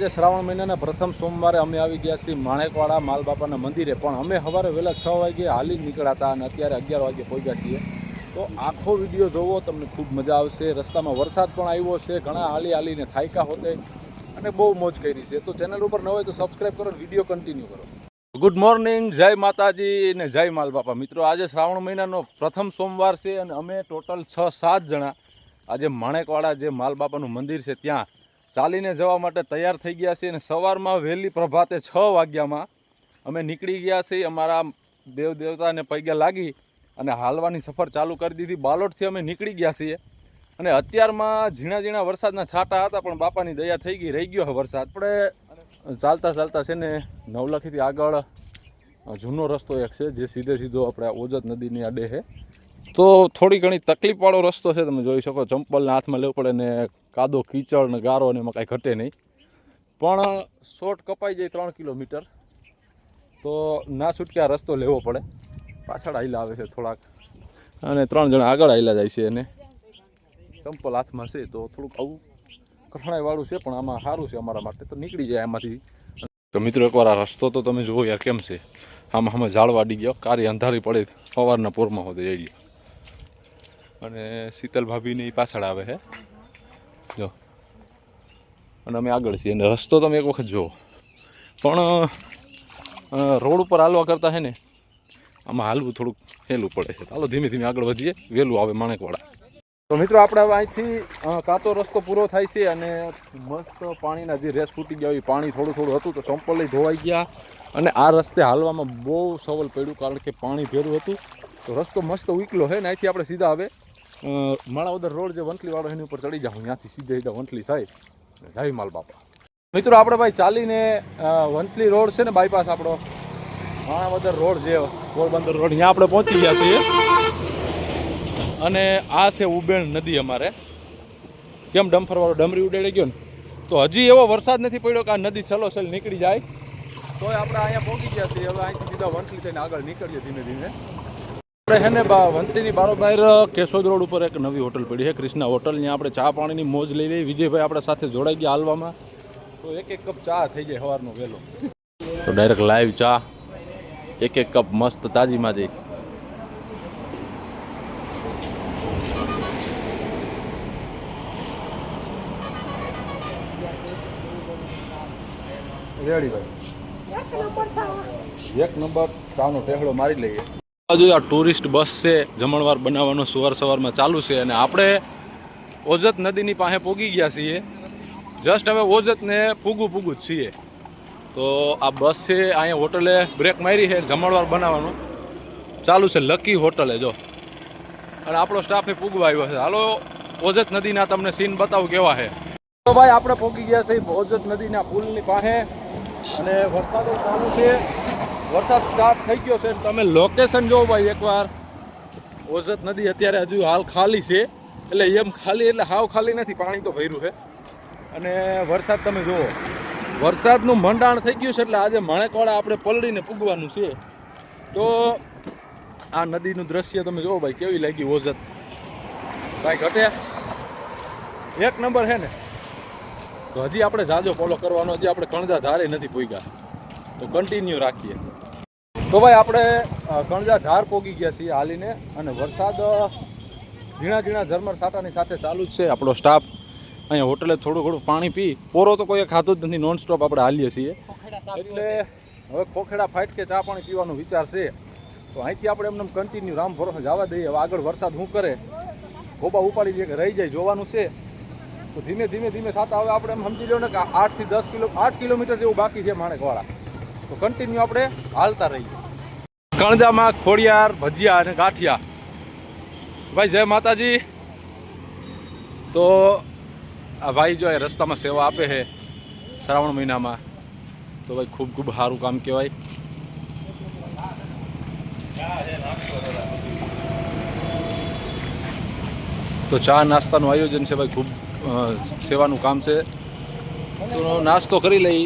આજે શ્રાવણ મહિનાના પ્રથમ સોમવારે અમે આવી ગયા છીએ માણેકવાડા માલબાપાના મંદિરે. પણ અમે સવારે વહેલા છ વાગે હાલી જ નીકળ્યા અને અત્યારે અગિયાર વાગે પહોંચ્યા છીએ. તો આખો વીડિયો જોવો, તમને ખૂબ મજા આવશે. રસ્તામાં વરસાદ પણ આવ્યો છે, ઘણા હાલી હાલીને થાયકા હોતે અને બહુ મોજ કરી છે. તો ચેનલ ઉપર ન હોય તો સબસ્ક્રાઈબ કરો વીડિયો કન્ટિન્યુ કરો. ગુડ મોર્નિંગ જય માતાજી અને જય માલબાપા. મિત્રો, આજે શ્રાવણ મહિનાનો પ્રથમ સોમવાર છે અને અમે ટોટલ છ સાત જણા આજે માણેકવાડા જે માલબાપાનું મંદિર છે ત્યાં ચાલીને જવા માટે તૈયાર થઈ ગયા છીએ અને સવારમાં વહેલી પ્રભાતે છ વાગ્યામાં અમે નીકળી ગયા છીએ. અમારા દેવ દેવતાને પૈગે લાગી અને હાલવાની સફર ચાલુ કરી દીધી. બાલોટથી અમે નીકળી ગયા છીએ. અને અત્યારમાં ઝીણા ઝીણા વરસાદના છાંટા હતા પણ બાપાની દયા થઈ ગઈ રહી ગયો વરસાદ. આપણે ચાલતા ચાલતા છે ને નવલખીથી આગળ જૂનો રસ્તો એક છે જે સીધે સીધો આપણે ઓજત નદીની આડે છે તો થોડી ઘણી તકલીફવાળો રસ્તો છે તમે જોઈ શકો. ચંપલને હાથમાં લેવું પડે ને કાદો, કીચડ ને ગારો ને એમાં કાંઈ ઘટે નહીં. પણ શોર્ટ કપાઈ જાય ત્રણ કિલોમીટર, તો ના છૂટકે રસ્તો લેવો પડે. પાછળ હાઈલા આવે છે થોડાક. અને ત્રણ જણા આગળ હાઈલા જાય છે અને ચંપલ હાથમાં છે તો થોડુંક આવું કઠણાઈવાળું છે, પણ આમાં સારું છે અમારા માટે. તો નીકળી જાય એમાંથી તો મિત્રો એકવાર આ રસ્તો તો તમે જુઓ યાર કેમ છે. આમાં અમે ઝાડવા અડી ગયો. કારી અંધારી પડે. સવારના પોરમાં હોતે જઈ ગયો અને શીતલ ભાભીને પાછળ આવે છે જો. અને અમે આગળ છીએ. અને રસ્તો તમે એક વખત જુઓ. પણ રોડ ઉપર હાલવા કરતાં હે ને, આમાં હાલવું થોડુંક સહેલું પડે છે. ચાલો ધીમે ધીમે આગળ વધીએ. વહેલું આવે માણેકવાડા. તો મિત્રો, આપણે અહીંથી કાચો રસ્તો પૂરો થાય છે અને મસ્ત પાણીના જે રેસ ફૂટી ગયા હોય પાણી થોડું થોડું હતું તો ચંપલ લઈ ધોવાઈ ગયા. અને આ રસ્તે હાલવામાં બહુ સવલ પડ્યું, કારણ કે પાણી ભેરું હતું. તો રસ્તો મસ્ત ઉકલો છે ને, અહીંથી આપણે સીધા હવે અ, માણાવદર રોડ જે વંથલીવાળો એની ઉપર ચડી જાઉં ત્યાંથી સીધે સીધા વંથલી થાય. જય માલ બાપા. મિત્રો આપણે ભાઈ ચાલીને વંથલી રોડ છે ને બાયપાસ આપણો. માણાવદર રોડ જે પોરબંદર રોડ ત્યાં આપણે પહોંચી ગયા છીએ. અને આ છે ઉબેણ નદી અમારે. કેમ ડમ્ફરવાળો ડમરી ઉડાડી ગયો ને? તો હજી એવો વરસાદ નથી પડ્યો કે આ નદી છલોછલ નીકળી જાય. તોય આપણે અહીંયા પહોંચી ગયા છીએ. હવે અહીંથી સીધા વંથલી થઈને આગળ નીકળીએ ધીમે ધીમે. આપણે છે ને વંતીની બારોબાર કેશોદ રોડ ઉપર એક નવી હોટલ પડી છે ક્રિષ્ના હોટલ. ત્યાં આપણે ચા પાણીની મોજ લઈ લઈ વિજયભાઈ આપણા સાથે જોડાઈ ગયા હાલવામાં. તો એક એક કપ ચા થઈ જાય સવારનો વહેલો. તો ડાયરેક્ટ લાઈવ ચા એક એક કપ મસ્ત તાજીમાં જઈ. રેડી ભાઈ. એક નંબર ચાનો ટેહડો મારી લઈએ. બાજુ આ ટુરિસ્ટ બસ છે, જમણવાર બનાવવાનું સવાર સવારમાં ચાલુ છે અને આપણે ઓજત નદીની પાસે પોગી ગયા છીએ. જસ્ટ હવે ઓજતને પૂગું પૂગું જ છીએ. તો આ બસ છે, અહીંયા હોટલે બ્રેક મારી છે, જમણવાર બનાવવાનું. ચાલુ છે લકી હોટલે, જો. અને આપણો સ્ટાફે પૂગવા આવ્યો છે. હાલો, ઓજત નદીના તમને સીન બતાવું કેવા છે. તો ભાઈ, આપણે પોગી ગયા છીએ ઓજત નદીના પુલની પાસે. અને વરસાદ ચાલુ છે. વરસાદ સ્ટાર્ટ થઈ ગયો છે. તમે લોકેશન જોવો ભાઈ એકવાર. ઓઝત નદી અત્યારે હજુ હાલ ખાલી છે. એટલે એમ ખાલી એટલે હાવ ખાલી નથી, પાણી તો ભર્યું છે. અને વરસાદ તમે જુઓ વરસાદનું મંડાણ થઈ ગયું છે એટલે આજે માણેકવાડા આપણે પલળીને પૂગવાનું છે. તો આ નદીનું દ્રશ્ય તમે જુઓ ભાઈ, કેવી લાગી ઓઝત ભાઈ, ઘટે? એક નંબર છે ને? તો હજી આપણે જાજો ફોલો કરવાનો, હજી આપણે કણજા ધારે નથી પૂગ્યા. તો કન્ટિન્યુ રાખીએ. તો ભાઈ આપણે કણજા ધાર પોગી ગયા છીએ હાલીને અને વરસાદ ઝીણા ઝીણા ઝરમર સાટાની સાથે ચાલુ જ છે આપણો સ્ટાફ અહીંયા હોટલે થોડું ઘણું પાણી પી. પોરો તો કોઈ ખાતું જ નથી નોન સ્ટોપ આપણે હાલીએ છીએ. એટલે હવે ખોખેડા ફાઇટ કે ચા પાણી પીવાનો વિચાર છે. તો અહીંથી આપણે એમને કન્ટિન્યુ રામ ભરોસે જવા દઈએ. હવે આગળ વરસાદ શું કરે? ખોબા ઉપાડી દે કે રહી જાય જોવાનું છે. તો ધીમે ધીમે ધીમે થતા હવે આપણે એમ સમજી લો ને કે આઠથી દસ કિલો આઠ કિલોમીટર જેવું બાકી છે માણેકવાળા. તો કન્ટિન્યુ આપણે હાલતા રહીએ. કણજામાં ખોડિયાર, ભજીયા અને ગાંઠિયા. ભાઈ, જય માતાજી. તો આ ભાઈ જો રસ્તામાં સેવા આપે છે શ્રાવણ મહિનામાં. તો ભાઈ, ખૂબ ખૂબ સારું કામ કહેવાય. તો ચા નાસ્તાનું આયોજન છે ભાઈ, ખૂબ સેવાનું કામ છે. નાસ્તો કરી લઈ.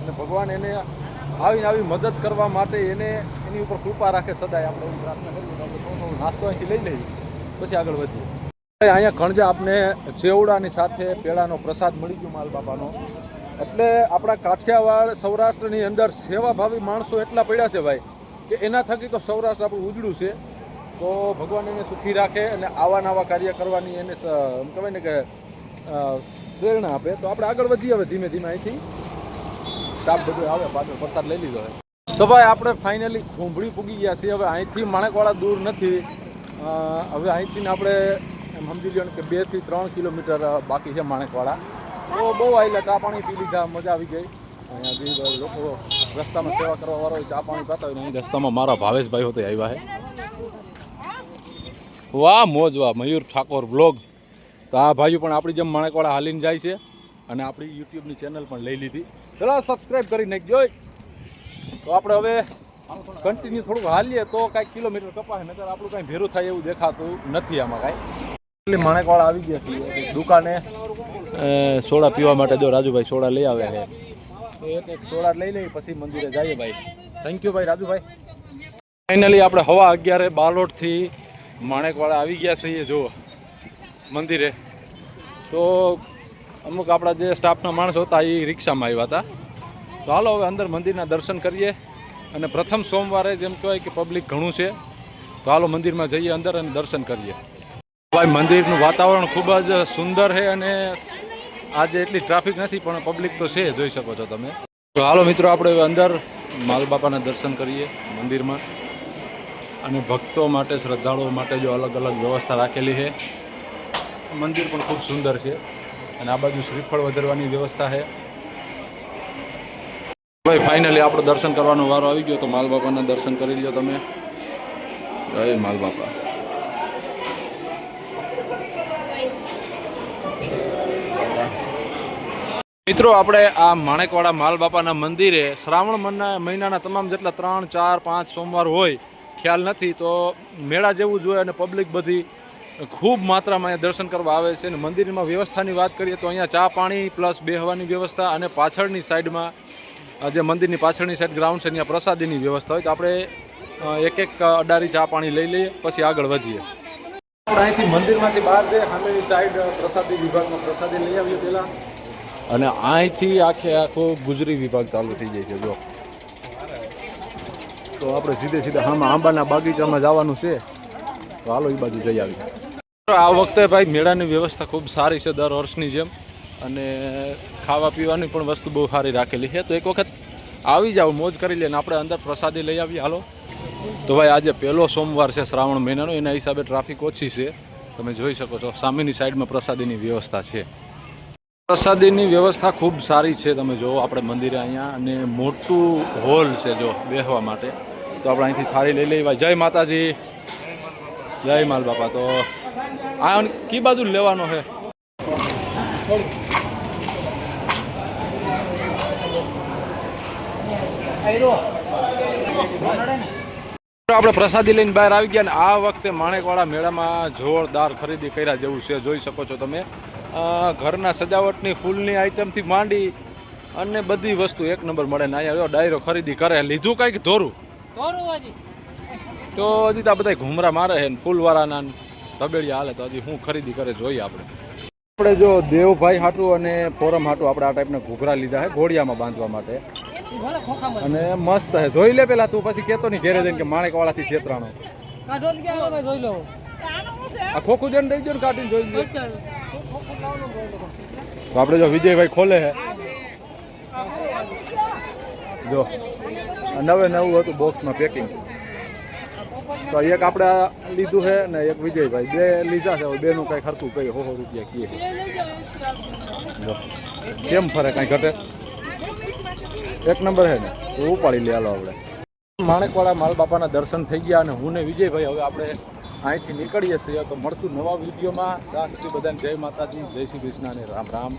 અને ભગવાન એને આવીને આવી મદદ કરવા માટે એને એની ઉપર કૃપા રાખે સદાય આપણે એવી નાસ્તો અહીંથી લઈ લઈએ, પછી આગળ વધીએ. અહીંયા કણજા આપને ચેવડાની સાથે પેડાનો પ્રસાદ મળી ગયો માલ બાપાનો એટલે આપણા કાઠિયાવાડ સૌરાષ્ટ્રની અંદર સેવાભાવી માણસો એટલા પડ્યા છે ભાઈ, કે એના થકી તો સૌરાષ્ટ્ર આપણું ઉજળું છે. તો ભગવાન એને સુખી રાખે અને આવા નવા કાર્ય કરવાની એને એમ કહેવાય ને કે પ્રેરણા આપે. તો આપણે આગળ વધીએ હવે ધીમે ધીમે અહીંથી. સાપ બધું આવે, પાછળ પ્રસાદ લઈ લીધો છે તો ભાઈ, આપણે ફાઇનલી ખુંભળી પૂગી ગયા છીએ. હવે અહીંથી માણેકવાળા દૂર નથી. હવે અહીંથી આપણે એમ સમજી લો કે બેથી ત્રણ કિલોમીટર બાકી છે માણેકવાળા તો બહુ આવેલા ચા પાણી પી લીધા, મજા આવી ગઈ. અહીંયા લોકો રસ્તામાં સેવા કરવા વાળા ચા પાણી પાતા હોય અહીં રસ્તામાં મારા ભાવેશભાઈ હોતે આવ્યા છે વાહ, મોજ, વાહ. મયુર ઠાકોર બ્લોગ તો આ ભાઈઓ પણ આપણી જેમ માણેકવાળા હાલીને જાય છે. અને આપણી યુટ્યુબની ચેનલ પણ લઈ લીધી. ચલો સબસ્ક્રાઈબ કરી નાખજો તો આપણે હવે કન્ટિન્યુ થોડુંક હાલીએ તો કાંઈક કિલોમીટર કપાશે નકર આપણું કાંઈ ભેરું થાય એવું દેખાતું નથી આમાં કાંઈ. એટલે માણેકવાળા આવી ગયા છીએ દુકાને. સોડા પીવા માટે જો રાજુભાઈ સોડા લઈ આવ્યા છે. તો એક એક સોડા લઈ લઈ પછી મંદિરે જઈએ ભાઈ. થેન્ક યુ ભાઈ રાજુભાઈ. ફાઇનલી આપણે હવા અગિયારે બાલોટથી માણેકવાળા આવી ગયા છીએ જો મંદિરે. તો અમુક આપણા જે સ્ટાફના માણસો હતા એ રિક્ષામાં આવ્યા હતા. તો હાલો હવે અંદર મંદિરના દર્શન કરીએ. અને પ્રથમ સોમવારે જેમ કહેવાય કે પબ્લિક ઘણું છે. તો હાલો મંદિરમાં જઈએ અંદર અને દર્શન કરીએ. ભાઈ, મંદિરનું વાતાવરણ ખૂબ જ સુંદર છે અને આજે એટલી ટ્રાફિક નથી, પણ પબ્લિક તો છે, જોઈ શકો છો તમે. તો હાલો મિત્રો, આપણે અંદર માલબાપાના દર્શન કરીએ મંદિરમાં. અને ભક્તો માટે, શ્રદ્ધાળુઓ માટે જો અલગ અલગ વ્યવસ્થા રાખેલી છે. મંદિર પણ ખૂબ સુંદર છે. અને આ બાજુ શ્રીફળ વધારવાની વ્યવસ્થા છે. ભાઈ ફાઇનલી આપણો દર્શન કરવાનો વારો આવી ગયો, તો માલબાપાના દર્શન કરી લો તમે. જય માલબાપા મિત્રો, આપણે આ માણેકવાડા માલબાપાના મંદિરે શ્રાવણ મહિના મહિનાના તમામ જેટલા ત્રણ, ચાર, પાંચ સોમવાર હોય, ખ્યાલ નથી, તો મેળા જેવું જોઈએ અને પબ્લિક બધી ખૂબ માત્રામાં અહીંયા દર્શન કરવા આવે છે. અને મંદિરમાં વ્યવસ્થાની વાત કરીએ તો અહીંયા ચા પાણી પ્લસ બેહવાની વ્યવસ્થા અને પાછળની સાઈડમાં જે મંદિરની પાછળની સાઈડ ગ્રાઉન્ડ છે ત્યાં પ્રસાદીની વ્યવસ્થા હોય તો આપણે એક એક અડારી ચા પાણી લઈ લઈએ પછી આગળ વધીએ. આપણે અહીંથી મંદિરમાંથી બહાર જઈએ સામેની સાઈડ પ્રસાદી વિભાગમાં પ્રસાદી લઈ આવીએ પહેલાં. અને અહીંથી આખે આખો ગુજરી વિભાગ ચાલુ થઈ જાય છે જો. તો આપણે સીધે સીધા આમાં આંબાના બગીચામાં જવાનું છે. તો હાલો એ બાજુ જઈ આવી આ વખતે ભાઈ મેળાની વ્યવસ્થા ખૂબ સારી છે દર વર્ષની જેમ. અને ખાવા પીવાની પણ વસ્તુ બહુ સારી રાખેલી છે. તો એક વખત આવી જાઓ, મોજ કરી લે ને આપણે અંદર પ્રસાદી લઈ આવીએ. હાલો. તો ભાઈ, આજે પહેલો સોમવાર છે શ્રાવણ મહિનાનો. એના હિસાબે ટ્રાફિક ઓછી છે. તમે જોઈ શકો છો, સામેની સાઈડમાં પ્રસાદીની વ્યવસ્થા છે. પ્રસાદીની વ્યવસ્થા ખૂબ સારી છે. તમે જો આપણે મંદિરે અહીંયા અને મોટું હોલ છે જો બેસવા માટે. તો આપણે અહીંથી થાળી લઈ લેવા. જય માતાજી. જય માલ બાપા. તો આ કી બાજુ લેવાનો છે? આપણે પ્રસાદી લઈને બહાર આવી ગયા ને આ વખતે માણેકવાળા મેળામાં જોરદાર ખરીદી કર્યા જેવું છે. જોઈ શકો છો તમે. ઘરના સજાવટની ફૂલની આઈટમથી માંડી અને બધી વસ્તુ એક નંબર મળે ને અહીંયા ડાયરો ખરીદી કરે. લીધું કંઈક ધોરું? તો હજી તો આ બધા ઘુમરા મારે છે ને ફૂલવાળાના તબેડિયા હાલે તો હજી હું ખરીદી કરે જોઈએ આપણે. આપણે જો દેવભાઈ હાટું અને ફોરમ હાટું આપણે આ ટાઈપના ઘૂઘરા લીધા છે ઘોડિયામાં બાંધવા માટે. અને મસ્ત છે. જોઈ લે પેલા તું પછી કેતો નહીં ઘેરે જઈને કે માણેકવાળાથી છેતરાણો. આ ખોખું જઈને દઈ દો ને કાઢીને જોઈ લે. તો આપણે જો વિજયભાઈ ખોલે છે. જો. નવે નવું હતું બોક્સમાં પેકિંગ તો એક આપણે લીધું છે ને એક વિજયભાઈ. બે લીધા છે, હવે બેનું કાંઈ ખર્ચું કઈ હો રૂપિયા કીએ કેમ ફરે કાંઈ ઘટે? એક નંબર છે ને, તો ઉપાડી લે હાલો આપણે. માણેકવાળા માલ બાપાના દર્શન થઈ ગયા અને હું ને વિજયભાઈ હવે આપણે અહીંથી નીકળીએ છીએ. તો મળશું નવા વિડીયોમાં. ત્યાં બધાને જય માતાજી, જય શ્રી કૃષ્ણ અને રામ રામ.